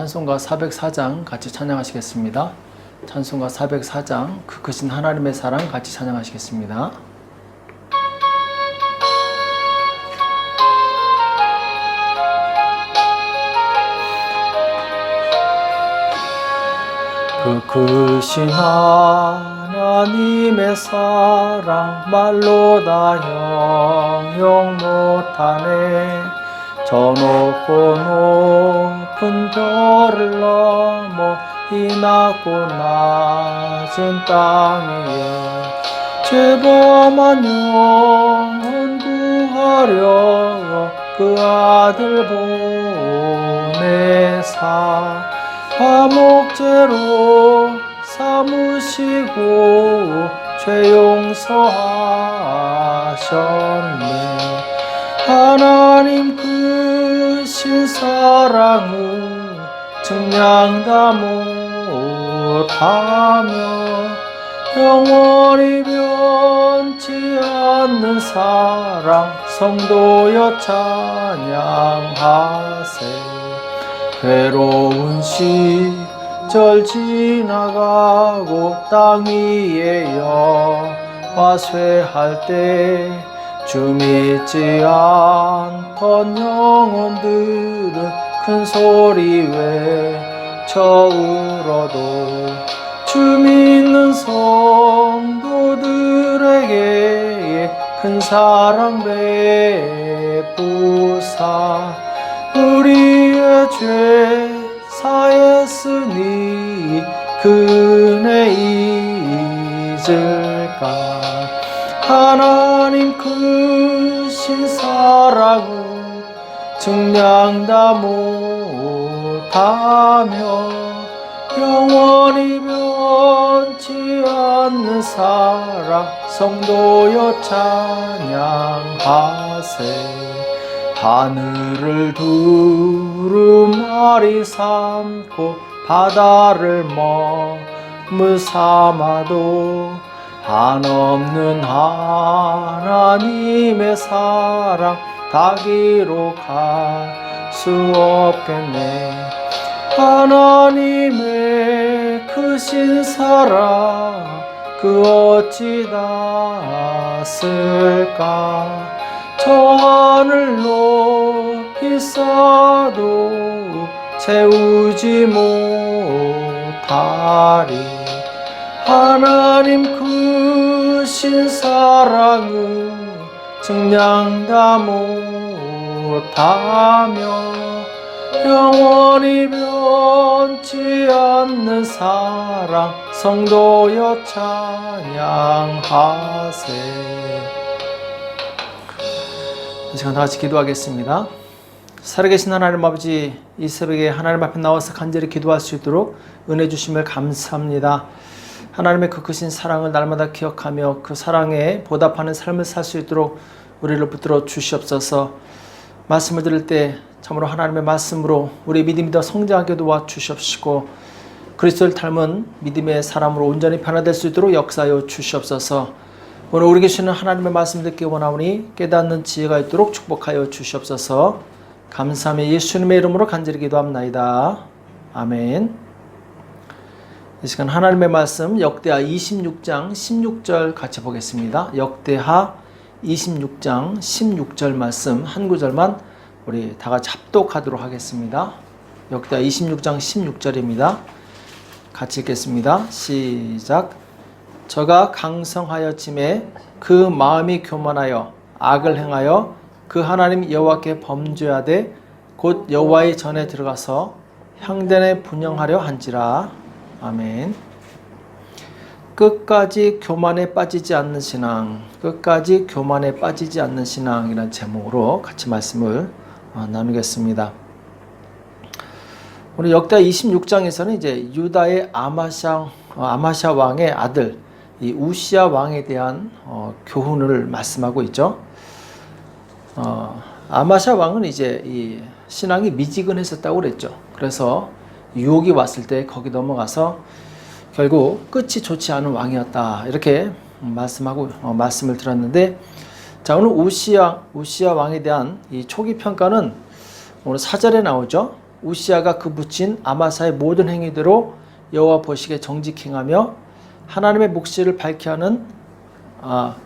찬송가 404장 같이 찬양하시겠습니다. 찬송가 404장 그 크신 하나님의 사랑 같이 찬양하시겠습니다. 그 크신 하나님의 사랑 말로 다 형용 못하네 저 높고 높은 별을 넘어 이 낮고 낮은 땅 위에 죄범한 영혼 구하려 그 아들 보내사 화목제로 삼으시고 죄 용서하셨네 하나님 크신 사랑을 증량 다 못하며 영원히 변치 않는 사랑 성도여 찬양하세. 괴로운 시절 지나가고 땅 위에 여와 쇠할 때 주 믿지 않던 영혼들은 큰 소리 외쳐 울어도 주 믿는 성도들에게 큰 사랑 베푸사 우리의 죄 사했으니 그네 잊을까 하나님 크신 사랑을 증량 다 못하며 영원히 변치 않는 사랑 성도여 찬양하세. 하늘을 두루마리 삼고 바다를 머물 삼아도 한없는 하나님의 사랑 다 기록할 수 없겠네. 하나님의 크신 사랑 그 어찌 닿았을까? 저 하늘 높이 쌓아도 채우지 못하리 하나님 크신 사랑을 증량 다 못하며 영원히 변치 않는 사랑 성도여 찬양하세 이 시간 다 같이 기도하겠습니다. 살아계신 하나님 아버지 이 새벽에 하나님 앞에 나와서 간절히 기도할 수 있도록 은혜 주심을 감사합니다. 하나님의 그 크신 사랑을 날마다 기억하며 그 사랑에 보답하는 삶을 살 수 있도록 우리를 붙들어 주시옵소서. 말씀을 들을 때 참으로 하나님의 말씀으로 우리 믿음이 더 성장하게 도와 주시옵시고 그리스도를 닮은 믿음의 사람으로 온전히 변화될 수 있도록 역사하여 주시옵소서. 오늘 우리 계시는 하나님의 말씀 듣기 원하오니 깨닫는 지혜가 있도록 축복하여 주시옵소서. 감사하며 예수님의 이름으로 간절히 기도합나이다. 아멘. 이 시간 하나님의 말씀 역대하 26장 16절 같이 보겠습니다. 역대하 26장 16절 말씀 한 구절만 우리 다 같이 합독하도록 하겠습니다. 역대하 26장 16절입니다. 같이 읽겠습니다. 시작. 저가 강성하였짐에 그 마음이 교만하여 악을 행하여 그 하나님 여호와께 범죄하되 곧 여호와의 전에 들어가서 향단에 분영하려 한지라. 아멘. 끝까지 교만에 빠지지 않는 신앙, 끝까지 교만에 빠지지 않는 신앙이라는 제목으로 같이 말씀을 어, 나누겠습니다. 우리 역대 26장에서는 이제 유다의 아마샤 어, 아마샤 왕의 아들 이 우시아 왕에 대한 어, 교훈을 말씀하고 있죠. 어, 아마샤 왕은 이제 이 신앙이 미지근했었다고 그랬죠. 그래서 유혹이 왔을 때 거기 넘어가서 결국 끝이 좋지 않은 왕이었다 이렇게 말씀하고 어, 말씀을 들었는데 자 오늘 우시아 우시아 왕에 대한 이 초기 평가는 오늘 사절에 나오죠. 우시아가 그 붙인 아마사의 모든 행위대로 여호와 보시기에 정직히 행하며 하나님의 묵시를 밝게 하는 아,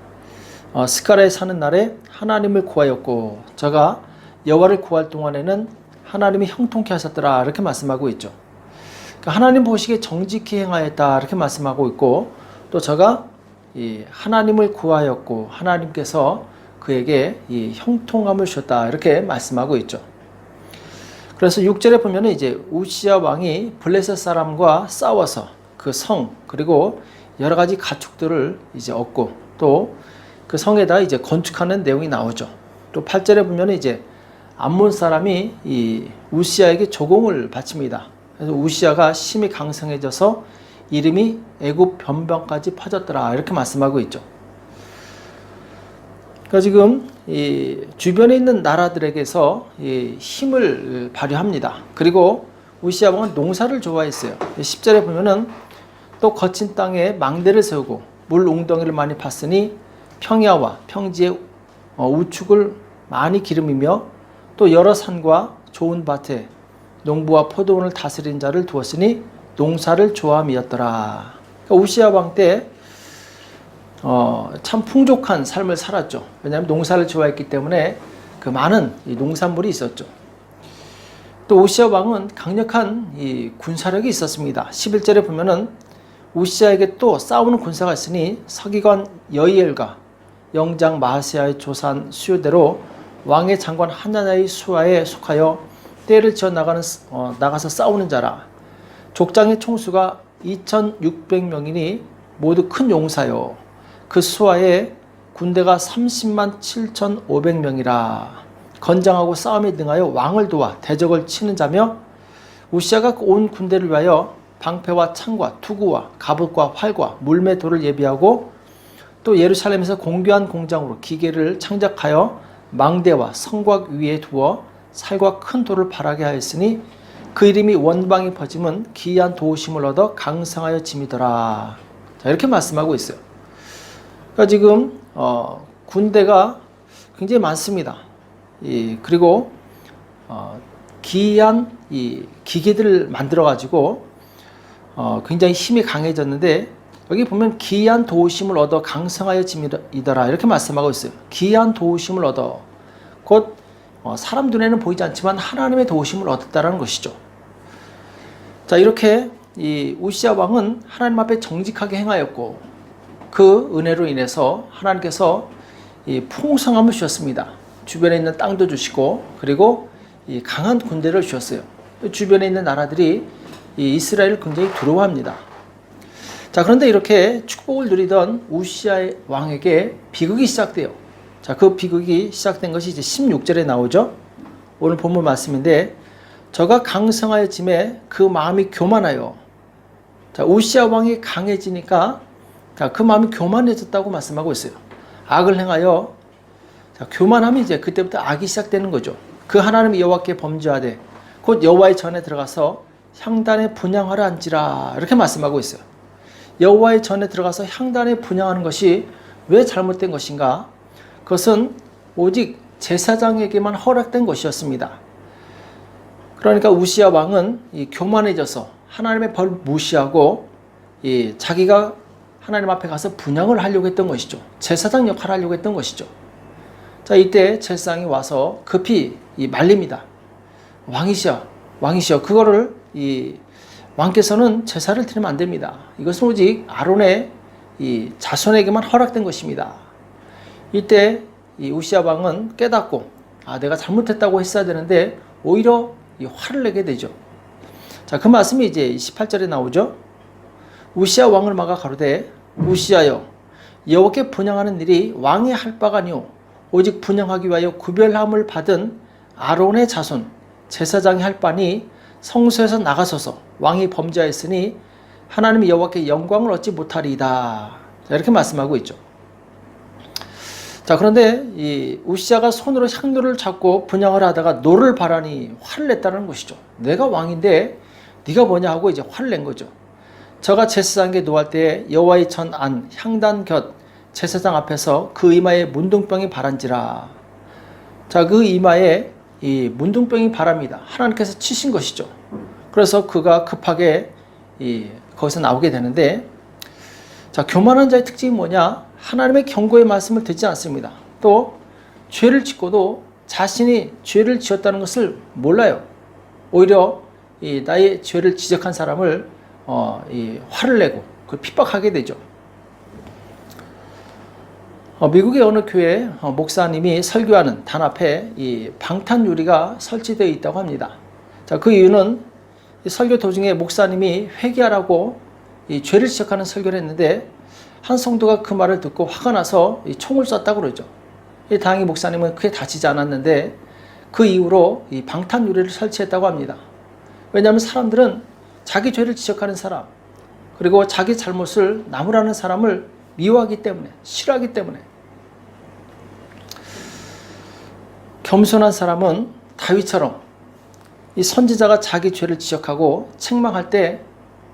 어, 스카라에 사는 날에 하나님을 구하였고 저가 여호와를 구할 동안에는 하나님이 형통케 하셨더라 이렇게 말씀하고 있죠. 그러니까 하나님 보시기에 정직히 행하였다 이렇게 말씀하고 있고 또 저가 이 하나님을 구하였고 하나님께서 그에게 이 형통함을 주셨다 이렇게 말씀하고 있죠. 그래서 6절에 보면은 이제 우시아 왕이 블레셋 사람과 싸워서 그 성 그리고 여러 가지 가축들을 이제 얻고 또 그 성에다 이제 건축하는 내용이 나오죠. 또 8절에 보면은 이제 암몬 사람이 이 우시아에게 조공을 바칩니다. 그래서 우시아가 심히 강성해져서 이름이 애굽 변방까지 퍼졌더라 이렇게 말씀하고 있죠. 그러니까 지금 이 주변에 있는 나라들에게서 이 힘을 발휘합니다. 그리고 우시아 왕은 농사를 좋아했어요. 10절에 보면은 또 거친 땅에 망대를 세우고 물 웅덩이를 많이 팠으니 평야와 평지에 어, 우축을 많이 기름이며 또 여러 산과 좋은 밭에 농부와 포도원을 다스린 자를 두었으니 농사를 좋아함이었더라. 그러니까 우시아 왕때 어, 참 풍족한 삶을 살았죠. 왜냐하면 농사를 좋아했기 때문에 그 많은 이 농산물이 있었죠. 또 우시아 왕은 강력한 이 군사력이 있었습니다. 11절에 보면은 우시아에게 또 싸우는 군사가 있으니 서기관 여이엘과 영장 마하세아의 조산 수요대로 왕의 장관 하나냐의 수하에 속하여 때를 지어 나가는 어, 나가서 싸우는 자라. 족장의 총수가 2,600명이니 모두 큰 용사요. 그 수하에 군대가 30만 7,500명이라. 건장하고 싸움에 능하여 왕을 도와 대적을 치는 자며 우시아가 그온 군대를 위하여 방패와 창과 투구와 갑옷과 활과 물매도를 예비하고 또 예루살렘에서 공교한 공장으로 기계를 창작하여 망대와 성곽 위에 두어 살과 큰 돌을 바라게 하였으니 그 이름이 원방이 퍼짐은 기이한 도우심을 얻어 강성하여 짐이더라. 자, 이렇게 말씀하고 있어요. 그러니까 지금 어, 군대가 굉장히 많습니다. 이, 그리고 어, 기이한 이 기계들을 만들어 가지고 어, 굉장히 힘이 강해졌는데 여기 보면 기이한 도우심을 얻어 강성하여 짐이더라 이렇게 말씀하고 있어요. 기이한 도우심을 얻어 곧 어, 사람 눈에는 보이지 않지만 하나님의 도우심을 얻었다라는 것이죠. 자 이렇게 이 우시아 왕은 하나님 앞에 정직하게 행하였고 그 은혜로 인해서 하나님께서 이 풍성함을 주셨습니다. 주변에 있는 땅도 주시고 그리고 이 강한 군대를 주셨어요. 주변에 있는 나라들이 이 이스라엘을 굉장히 두려워합니다. 자 그런데 이렇게 축복을 누리던 우시아 왕에게 비극이 시작돼요. 자 그 비극이 시작된 것이 이제 16절에 나오죠. 오늘 본문 말씀인데 저가 강성하여 짐에 그 마음이 교만하여 자 우시아 왕이 강해지니까 자, 그 마음이 교만해졌다고 말씀하고 있어요. 악을 행하여 자, 교만함이 이제 그때부터 악이 시작되는 거죠. 그 하나님 여호와께 범죄하되 곧 여호와의 전에 들어가서 향단에 분양하러 앉으라 이렇게 말씀하고 있어요. 여호와의 전에 들어가서 향단에 분양하는 것이 왜 잘못된 것인가? 그것은 오직 제사장에게만 허락된 것이었습니다. 그러니까 우시아 왕은 이 교만해져서 하나님의 벌 무시하고 이 자기가 하나님 앞에 가서 분양을 하려고 했던 것이죠. 제사장 역할을 하려고 했던 것이죠. 자, 이때 제사장이 와서 급히 이 말립니다. 왕이시여, 왕이시여. 그거를 이 왕께서는 제사를 드리면 안 됩니다. 이것은 오직 아론의 이 자손에게만 허락된 것입니다. 이때 이 우시아 왕은 깨닫고 아 내가 잘못했다고 했어야 되는데 오히려 이 화를 내게 되죠. 자, 그 말씀이 이제 18절에 나오죠. 우시아 왕을 막아 가로되 우시아여 여호와께 분양하는 일이 왕이 할 바가 아니오 오직 분양하기 위하여 구별함을 받은 아론의 자손 제사장이 할 바니 성소에서 나가서서 왕이 범죄하였으니 하나님 여호와께 영광을 얻지 못하리이다 이렇게 말씀하고 있죠. 자 그런데 이 우시아가 손으로 향로를 잡고 분양을 하다가 노를 바라니 화를 냈다는 것이죠. 내가 왕인데 네가 뭐냐 하고 이제 화를 낸 거죠. 저가 제사장에게 노할 때 여호와의 전안 향단 곁 제사장 앞에서 그 이마에 문둥병이 바란지라. 자 그 이마에 이 문둥병이 바랍니다. 하나님께서 치신 것이죠. 그래서 그가 급하게 이 거기서 나오게 되는데 자 교만한 자의 특징이 뭐냐? 하나님의 경고의 말씀을 듣지 않습니다. 또 죄를 짓고도 자신이 죄를 지었다는 것을 몰라요. 오히려 이 나의 죄를 지적한 사람을 어, 이 화를 내고 그 핍박하게 되죠. 어, 미국의 어느 교회 어, 목사님이 설교하는 단 앞에 이 방탄 유리가 설치되어 있다고 합니다. 자, 그 이유는 이 설교 도중에 목사님이 회개하라고 이 죄를 지적하는 설교를 했는데 한 성도가 그 말을 듣고 화가 나서 이 총을 쐈다고 그러죠. 이 다행히 목사님은 크게 다치지 않았는데 그 이후로 이 방탄 유리를 설치했다고 합니다. 왜냐하면 사람들은 자기 죄를 지적하는 사람 그리고 자기 잘못을 나무라는 사람을 미워하기 때문에 싫어하기 때문에 겸손한 사람은 다윗처럼 이 선지자가 자기 죄를 지적하고 책망할 때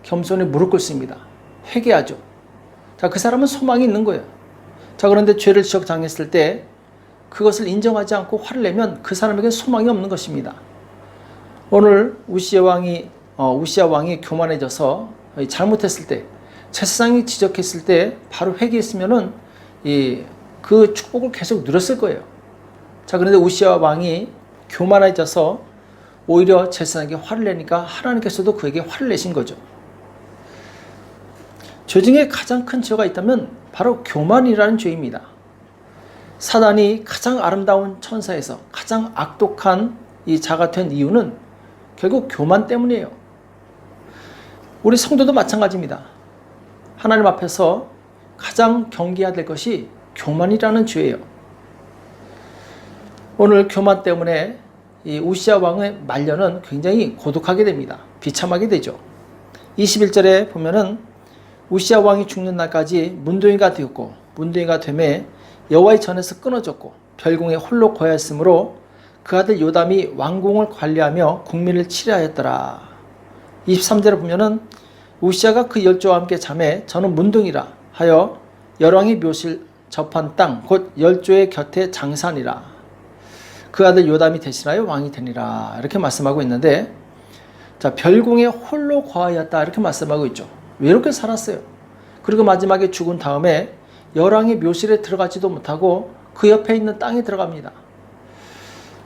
겸손히 무릎 꿇습니다. 회개하죠. 자, 그 사람은 소망이 있는 거예요. 자, 그런데 죄를 지적 당했을 때 그것을 인정하지 않고 화를 내면 그 사람에게 소망이 없는 것입니다. 오늘 우시아 왕이 어, 우시아 왕이 교만해져서 잘못했을 때 제사장이 지적했을 때 바로 회개했으면은 이 그 축복을 계속 누렸을 거예요. 자 그런데 우시아 왕이 교만해져서 오히려 제사장에게 화를 내니까 하나님께서도 그에게 화를 내신 거죠. 죄 중에 가장 큰 죄가 있다면 바로 교만이라는 죄입니다. 사단이 가장 아름다운 천사에서 가장 악독한 이 자가 된 이유는 결국 교만 때문이에요. 우리 성도도 마찬가지입니다. 하나님 앞에서 가장 경계해야 될 것이 교만이라는 죄예요. 오늘 교만 때문에 이 우시아 왕의 말년은 굉장히 고독하게 됩니다. 비참하게 되죠. 21절에 보면은 우시아 왕이 죽는 날까지 문둥이가 되었고 문둥이가 되매 여호와의 전에서 끊어졌고 별궁에 홀로 거하였으므로 그 아들 요담이 왕궁을 관리하며 국민을 치료하였더라. 23절에 보면은 우시아가 그 열조와 함께 잠에 저는 문둥이라 하여 열왕의 묘실 접한 땅 곧 열조의 곁에 장산이라 그 아들 요담이 대신하여 왕이 되니라. 이렇게 말씀하고 있는데 자 별궁에 홀로 거하였다. 이렇게 말씀하고 있죠. 외롭게 살았어요? 그리고 마지막에 죽은 다음에 열왕의 묘실에 들어가지도 못하고 그 옆에 있는 땅에 들어갑니다.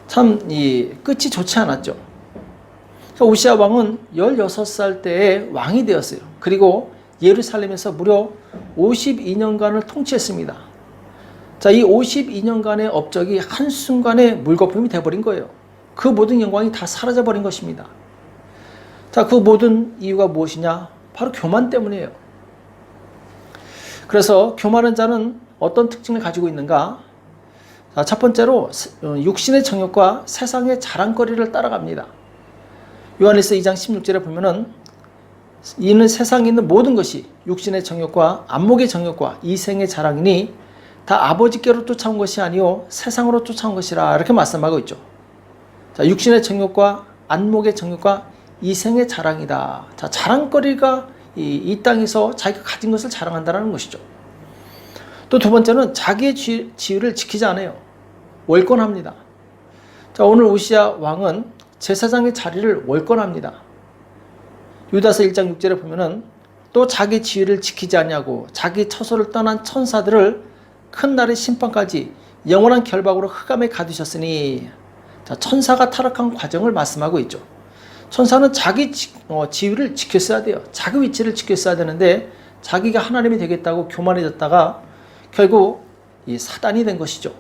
참 이 끝이 좋지 않았죠. 우시아 왕은 16살 때에 왕이 되었어요. 그리고 예루살렘에서 무려 52년간을 통치했습니다. 자, 이 52년간의 업적이 한순간에 물거품이 되어버린 거예요. 그 모든 영광이 다 사라져버린 것입니다. 자, 그 모든 이유가 무엇이냐? 바로 교만 때문이에요. 그래서 교만한 자는 어떤 특징을 가지고 있는가? 자, 첫 번째로 어, 육신의 정욕과 세상의 자랑거리를 따라갑니다. 요한일서 2장 16절에 보면은 이는 세상에 있는 모든 것이 육신의 정욕과 안목의 정욕과 이생의 자랑이니 다 아버지께로 쫓아온 것이 아니요 세상으로 쫓아온 것이라 이렇게 말씀하고 있죠. 자, 육신의 정욕과 안목의 정욕과 이생의 자랑이다. 자, 자랑거리가 이, 이 땅에서 자기가 가진 것을 자랑한다는 것이죠. 또 두 번째는 자기의 지, 지위를 지키지 않아요. 월권합니다. 자, 오늘 우시아 왕은 제사장의 자리를 월권합니다. 유다서 1장 6절에 보면은 또 자기 지위를 지키지 않냐고 자기 처소를 떠난 천사들을 큰 날의 심판까지 영원한 결박으로 흑암에 가두셨으니 자, 천사가 타락한 과정을 말씀하고 있죠. 천사는 자기 지, 어, 지위를 지켰어야 돼요. 자기 위치를 지켰어야 되는데 자기가 하나님이 되겠다고 교만해졌다가 결국 이 사단이 된 것이죠.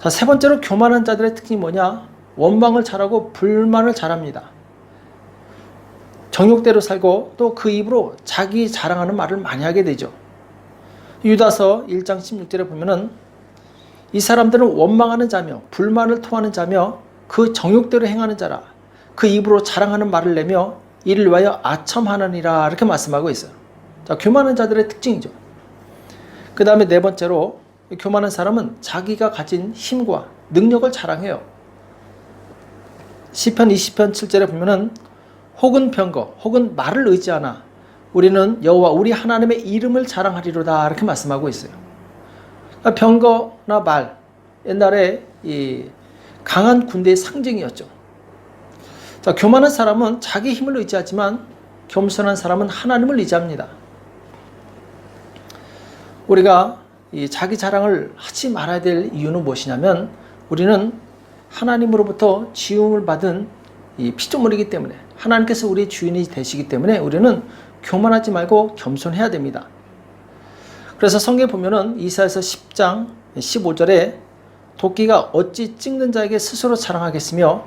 자, 세 번째로 교만한 자들의 특징이 뭐냐? 원망을 잘하고 불만을 잘합니다. 정욕대로 살고 또 그 입으로 자기 자랑하는 말을 많이 하게 되죠. 유다서 1장 16절에 보면은 이 사람들은 원망하는 자며 불만을 토하는 자며 그 정욕대로 행하는 자라 그 입으로 자랑하는 말을 내며 이를 위하여 아첨하느니라 이렇게 말씀하고 있어요. 자, 교만한 자들의 특징이죠. 그 다음에 네 번째로 교만한 사람은 자기가 가진 힘과 능력을 자랑해요. 시편 20편 7절에 보면은 혹은 병거 혹은 말을 의지하나 우리는 여호와 우리 하나님의 이름을 자랑하리로다 이렇게 말씀하고 있어요. 그러니까 병거나 말 옛날에 이 강한 군대의 상징이었죠. 자, 교만한 사람은 자기 힘을 의지하지만 겸손한 사람은 하나님을 의지합니다. 우리가 이 자기 자랑을 하지 말아야 될 이유는 무엇이냐면 우리는 하나님으로부터 지음을 받은 이 피조물이기 때문에 하나님께서 우리 주인이 되시기 때문에 우리는 교만하지 말고 겸손해야 됩니다. 그래서 성경에 보면은 이사에서 10장 15절에 도끼가 어찌 찍는 자에게 스스로 자랑하겠으며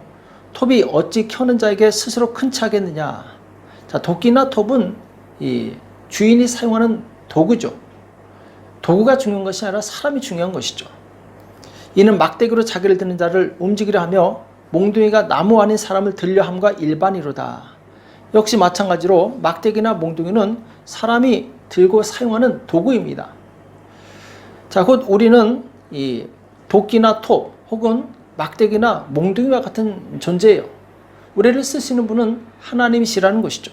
톱이 어찌 켜는 자에게 스스로 큰 차겠느냐. 자, 도끼나 톱은 이 주인이 사용하는 도구죠. 도구가 중요한 것이 아니라 사람이 중요한 것이죠. 이는 막대기로 자기를 드는 자를 움직이려 하며 몽둥이가 나무 아닌 사람을 들려 함과 일반이로다. 역시 마찬가지로 막대기나 몽둥이는 사람이 들고 사용하는 도구입니다. 자, 곧 우리는 이 도끼나 톱 혹은 막대기나 몽둥이와 같은 존재예요. 우리를 쓰시는 분은 하나님이시라는 것이죠.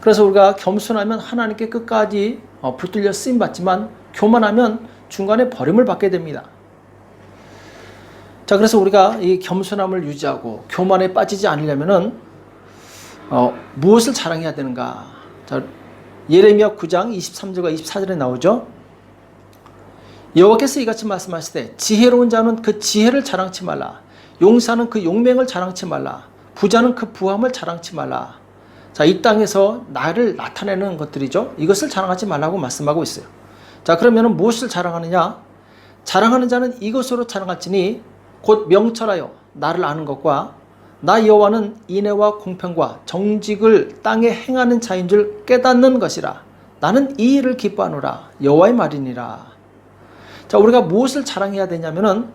그래서 우리가 겸손하면 하나님께 끝까지 어, 붙들려 쓰임 받지만 교만하면 중간에 버림을 받게 됩니다. 자, 그래서 우리가 이 겸손함을 유지하고 교만에 빠지지 않으려면은 어, 무엇을 자랑해야 되는가? 자, 예레미야 9장 23절과 24절에 나오죠. 여호와께서 이같이 말씀하시되 지혜로운 자는 그 지혜를 자랑치 말라. 용사는 그 용맹을 자랑치 말라. 부자는 그 부함을 자랑치 말라. 자, 이 땅에서 나를 나타내는 것들이죠. 이것을 자랑하지 말라고 말씀하고 있어요. 자, 그러면 무엇을 자랑하느냐? 자랑하는 자는 이것으로 자랑할지니 곧 명철하여 나를 아는 것과 나 여호와는 인애와 공평과 정직을 땅에 행하는 자인 줄 깨닫는 것이라. 나는 이 일을 기뻐하노라. 여호와의 말이니라. 자, 우리가 무엇을 자랑해야 되냐면은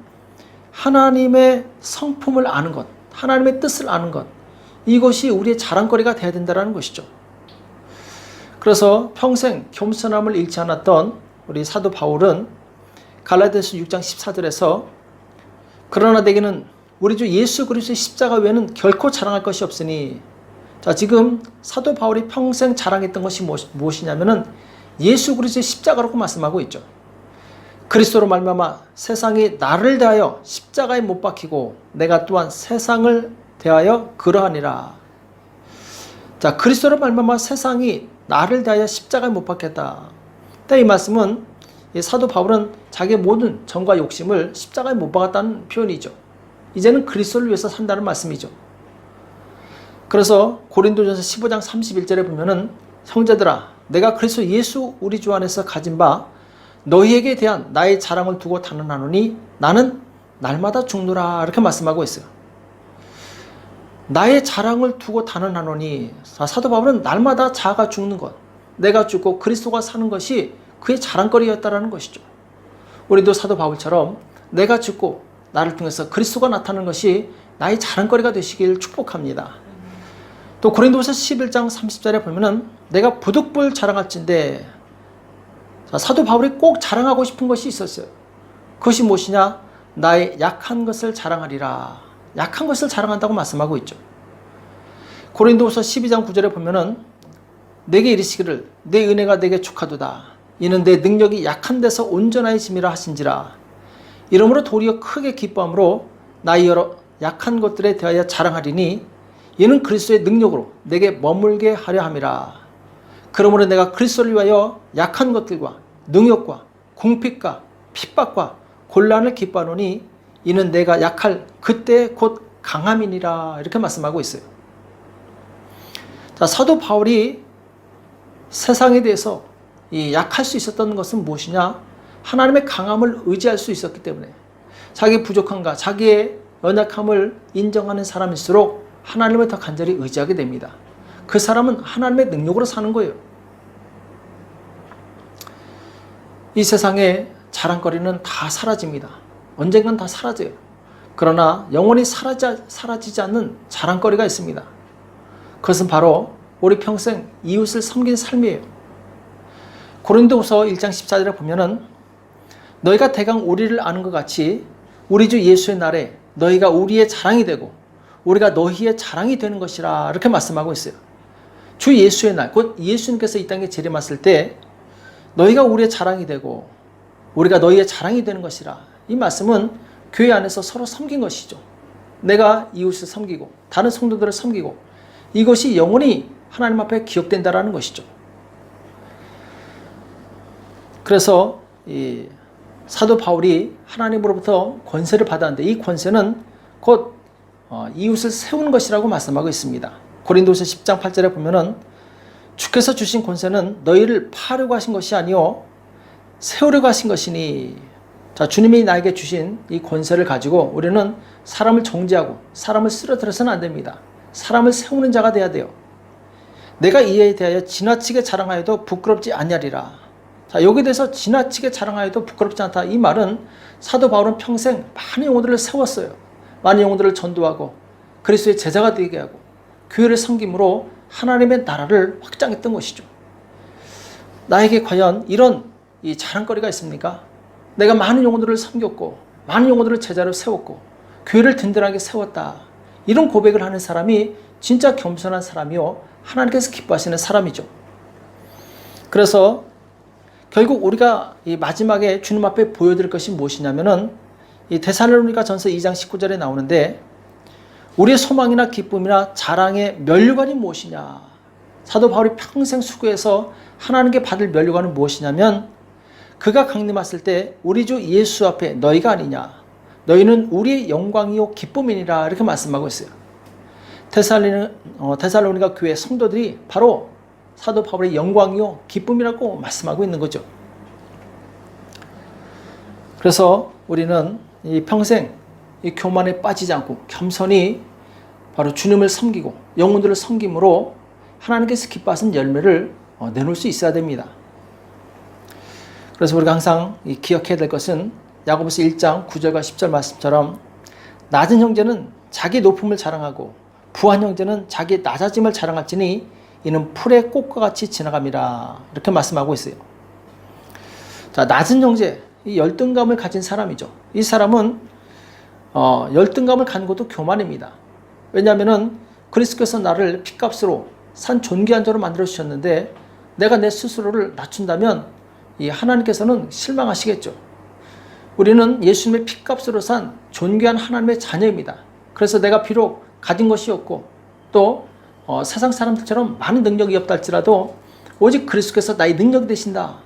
하나님의 성품을 아는 것, 하나님의 뜻을 아는 것. 이것이 우리의 자랑거리가 되어야 된다는 것이죠. 그래서 평생 겸손함을 잃지 않았던 우리 사도 바울은 갈라디아서 6장 14절에서 그러나 내게는 우리 주 예수 그리스도의 십자가 외에는 결코 자랑할 것이 없으니 자 지금 사도 바울이 평생 자랑했던 것이 무엇이냐면은 예수 그리스도의 십자가라고 말씀하고 있죠. 그리스도로 말미암아 세상이 나를 대하여 십자가에 못 박히고 내가 또한 세상을 대하여 그러하니라. 자 그리스도로 말미암아 세상이 나를 대하여 십자가에 못 박혔다. 이 말씀은 사도 바울은 자기의 모든 정과 욕심을 십자가에 못 박았다는 표현이죠. 이제는 그리스도를 위해서 산다는 말씀이죠. 그래서 고린도전서 15장 31절에 보면은 형제들아 내가 그리스도 예수 우리 주 안에서 가진 바 너희에게 대한 나의 자랑을 두고 단언하노니 나는 날마다 죽노라 이렇게 말씀하고 있어요. 나의 자랑을 두고 단언하노니 사도 바울은 날마다 자아가 죽는 것, 내가 죽고 그리스도가 사는 것이 그의 자랑거리였다라는 것이죠. 우리도 사도 바울처럼 내가 죽고 나를 통해서 그리스도가 나타나는 것이 나의 자랑거리가 되시길 축복합니다. 또 고린도서 11장 30절에 보면은 내가 부득불 자랑할진데 사도 바울이 꼭 자랑하고 싶은 것이 있었어요. 그것이 무엇이냐? 나의 약한 것을 자랑하리라. 약한 것을 자랑한다고 말씀하고 있죠. 고린도서 12장 9절에 보면은 내게 이르시기를 내 은혜가 내게 축하도다. 이는 내 능력이 약한 데서 온전하심이라 하신지라. 이러므로 도리어 크게 기뻐함으로 나의 여러 약한 것들에 대하여 자랑하리니 이는 그리스도의 능력으로 내게 머물게 하려 함이라. 그러므로 내가 그리스도를 위하여 약한 것들과 능력과 궁핍과 핍박과 곤란을 기뻐하노니 이는 내가 약할 그때 곧 강함이니라 이렇게 말씀하고 있어요. 자, 사도 바울이 세상에 대해서 이 약할 수 있었던 것은 무엇이냐? 하나님의 강함을 의지할 수 있었기 때문에 자기 부족함과 자기의 연약함을 인정하는 사람일수록 하나님을 더 간절히 의지하게 됩니다. 그 사람은 하나님의 능력으로 사는 거예요. 이 세상에 자랑거리는 다 사라집니다. 언젠간 다 사라져요. 그러나 영원히 사라지, 사라지지 않는 자랑거리가 있습니다. 그것은 바로 우리 평생 이웃을 섬긴 삶이에요. 고린도후서 1장 14절에 보면은 너희가 대강 우리를 아는 것 같이 우리 주 예수의 날에 너희가 우리의 자랑이 되고 우리가 너희의 자랑이 되는 것이라 이렇게 말씀하고 있어요. 주 예수의 날, 곧 예수님께서 이 땅에 재림하실 때 너희가 우리의 자랑이 되고 우리가 너희의 자랑이 되는 것이라. 이 말씀은 교회 안에서 서로 섬긴 것이죠. 내가 이웃을 섬기고 다른 성도들을 섬기고 이것이 영원히 하나님 앞에 기억된다라는 것이죠. 그래서 이 사도 바울이 하나님으로부터 권세를 받았는데 이 권세는 곧 어, 이웃을 세우는 것이라고 말씀하고 있습니다. 고린도서 10장 8절에 보면은 주께서 주신 권세는 너희를 파려고 하신 것이 아니요 세우려고 하신 것이니 자 주님이 나에게 주신 이 권세를 가지고 우리는 사람을 정죄하고 사람을 쓰러뜨려서는 안 됩니다. 사람을 세우는 자가 돼야 돼요. 내가 이에 대하여 지나치게 자랑하여도 부끄럽지 아니하리라. 자, 여기에 대해서 지나치게 자랑하여도 부끄럽지 않다. 이 말은 사도 바울은 평생 많은 영혼들을 세웠어요. 많은 영혼들을 전도하고 그리스도의 제자가 되게 하고 교회를 섬김으로 하나님의 나라를 확장했던 것이죠. 나에게 과연 이런 이 자랑거리가 있습니까? 내가 많은 영혼들을 섬겼고 많은 영혼들을 제자로 세웠고 교회를 든든하게 세웠다. 이런 고백을 하는 사람이 진짜 겸손한 사람이요 하나님께서 기뻐하시는 사람이죠. 그래서 결국 우리가 이 마지막에 주님 앞에 보여드릴 것이 무엇이냐면은 이 데살로니가 전서 2장 19절에 나오는데 우리의 소망이나 기쁨이나 자랑의 면류관이 무엇이냐? 사도 바울이 평생 수고해서 하나님께 받을 면류관은 무엇이냐면 그가 강림했을 때 우리 주 예수 앞에 너희가 아니냐? 너희는 우리의 영광이요 기쁨이니라 이렇게 말씀하고 있어요. 어, 데살로니가 교회 성도들이 바로 사도 바울의 영광이요 기쁨이라고 말씀하고 있는 거죠. 그래서 우리는 이 평생 이 교만에 빠지지 않고 겸손히 바로 주님을 섬기고 영혼들을 섬김으로 하나님께서 기뻐하신 열매를 어, 내놓을 수 있어야 됩니다. 그래서 우리가 항상 기억해야 될 것은 야고보서 1장 9절과 10절 말씀처럼 낮은 형제는 자기 높음을 자랑하고 부한 형제는 자기 낮아짐을 자랑할지니 이는 풀의 꽃과 같이 지나갑니다. 이렇게 말씀하고 있어요. 자, 낮은 형제, 이 열등감을 가진 사람이죠. 이 사람은 어, 열등감을 가는 것도 교만입니다. 왜냐하면은 그리스도께서 나를 피값으로 산 존귀한 자로 만들어 주셨는데 내가 내 스스로를 낮춘다면 이 하나님께서는 실망하시겠죠. 우리는 예수님의 피값으로 산 존귀한 하나님의 자녀입니다. 그래서 내가 비록 가진 것이 없고 또 어, 세상 사람들처럼 많은 능력이 없다 할지라도 오직 그리스도께서 나의 능력이 되신다.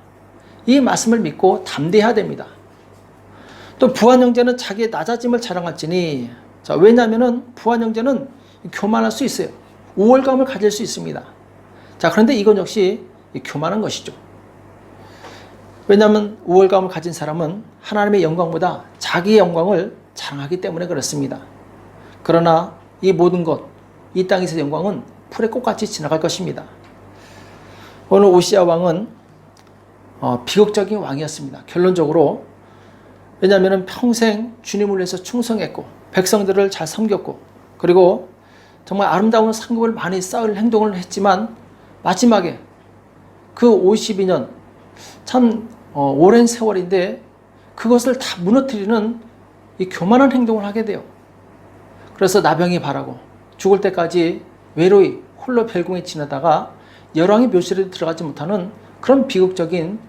이 말씀을 믿고 담대해야 됩니다. 또 부한 형제는 자기의 낮아짐을 자랑할지니 자, 왜냐하면 부한 형제는 교만할 수 있어요. 우월감을 가질 수 있습니다. 자, 그런데 이건 역시 교만한 것이죠. 왜냐하면 우월감을 가진 사람은 하나님의 영광보다 자기의 영광을 자랑하기 때문에 그렇습니다. 그러나 이 모든 것, 이 땅에서 영광은 풀의 꽃같이 지나갈 것입니다. 오늘 오시아 왕은 어, 비극적인 왕이었습니다. 결론적으로 왜냐하면 평생 주님을 위해서 충성했고 백성들을 잘 섬겼고 그리고 정말 아름다운 상급을 많이 쌓을 행동을 했지만 마지막에 그 52년 참 어, 오랜 세월인데 그것을 다 무너뜨리는 이 교만한 행동을 하게 돼요. 그래서 나병이 바라고 죽을 때까지 외로이 홀로 별궁에 지내다가 열왕의 묘실에 들어가지 못하는 그런 비극적인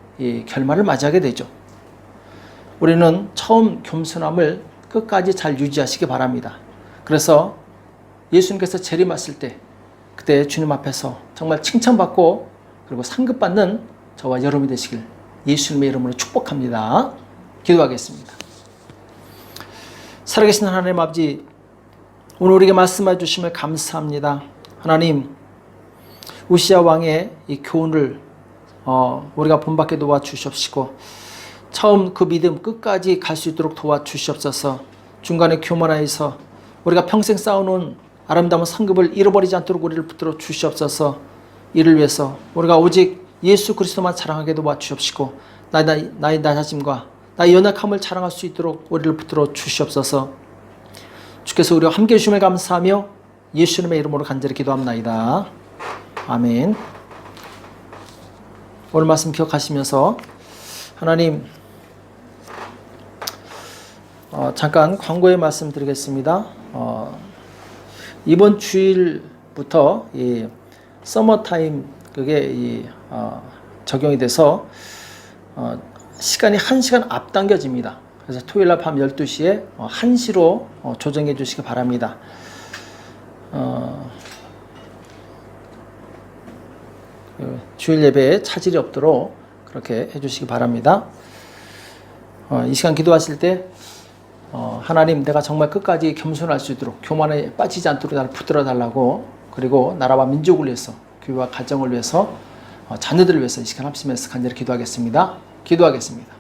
결말을 맞이하게 되죠. 우리는 처음 겸손함을 끝까지 잘 유지하시기 바랍니다. 그래서 예수님께서 재림하실 때 그때 주님 앞에서 정말 칭찬받고 그리고 상급받는 저와 여러분이 되시길 예수님의 이름으로 축복합니다. 기도하겠습니다. 살아계신 하나님 아버지 오늘 우리에게 말씀해 주심을 감사합니다. 하나님 우시아 왕의 이 교훈을 어, 우리가 본받게 도와주시옵시고 처음 그 믿음 끝까지 갈 수 있도록 도와주시옵소서. 중간에 교만하여서 우리가 평생 쌓아놓은 아름다운 상급을 잃어버리지 않도록 우리를 붙들어 주시옵소서. 이를 위해서 우리가 오직 예수 그리스도만 자랑하게 도와주시옵시고 나의, 나의 낮아짐과 나의 연약함을 자랑할 수 있도록 우리를 붙들어 주시옵소서 주께서 우리와 함께 해주심을 감사하며 예수님의 이름으로 간절히 기도합나이다. 아멘. 오늘 말씀 기억하시면서 하나님 어, 잠깐 광고의 말씀 드리겠습니다. 어, 이번 주일부터 이 서머타임 그게 이, 어, 적용이 돼서 어, 시간이 한 시간 앞당겨집니다. 그래서 토요일 날 밤 12시에 어, 1시로 어, 조정해 주시기 바랍니다. 어, 그 주일 예배에 차질이 없도록 그렇게 해주시기 바랍니다. 어, 이 시간 기도하실 때 어, 하나님 내가 정말 끝까지 겸손할 수 있도록 교만에 빠지지 않도록 나를 붙들어 달라고 그리고 나라와 민족을 위해서 교회와 가정을 위해서 어, 자녀들을 위해서 이 시간 합심해서 간절히 기도하겠습니다. 기도하겠습니다.